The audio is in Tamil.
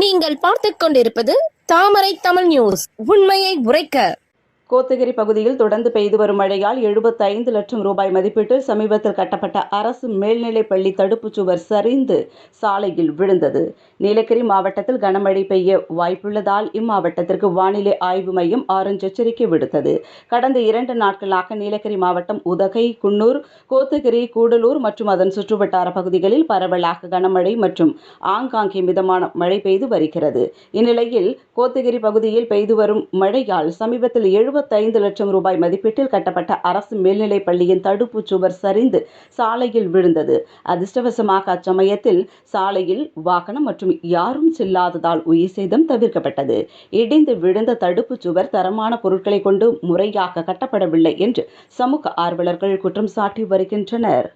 நீங்கள் பார்த்து கொண்டிருப்பது தாமரை தமிழ் நியூஸ். உண்மையை உரைக்க கோத்தகிரி பகுதியில் தொடர்ந்து பெய்து வரும் மழையால் 75 லட்சம் ரூபாய் மதிப்பீட்டில் சமீபத்தில் கட்டப்பட்ட அரசு மேல்நிலைப் பள்ளி தடுப்புச் சுவர் சரிந்து சாலையில் விழுந்தது. நீலகிரி மாவட்டத்தில் கனமழை பெய்ய வாய்ப்புள்ளதால் இம்மாவட்டத்திற்கு வானிலை ஆய்வு மையம் ஆரஞ்சு எச்சரிக்கை விடுத்தது. கடந்த இரண்டு நாட்களாக நீலகிரி மாவட்டம் உதகை குன்னூர் கோத்தகிரி கூடலூர் மற்றும் அதன் சுற்றுவட்டார பகுதிகளில் பரவலாக கனமழை மற்றும் ஆங்காங்கே மிதமான மழை பெய்து வருகிறது. இந்நிலையில் கோத்தகிரி பகுதியில் பெய்து வரும் மழையால் சமீபத்தில் 75 லட்சம் ரூபாய் மதிப்பீட்டில் கட்டப்பட்ட அரசு மேல்நிலைப் பள்ளியின் தடுப்புச் சுவர் சரிந்து சாலையில் விழுந்தது. அதிர்ஷ்டவசமாக அச்சமயத்தில் சாலையில் வாகனம் மற்றும் யாரும் செல்லாததால் உயிர் சேதம் தவிர்க்கப்பட்டது. இடிந்து விழுந்த தடுப்புச் சுவர் தரமான பொருட்களை கொண்டு முறையாக கட்டப்படவில்லை என்று சமூக ஆர்வலர்கள் குற்றம் சாட்டி வருகின்றனர்.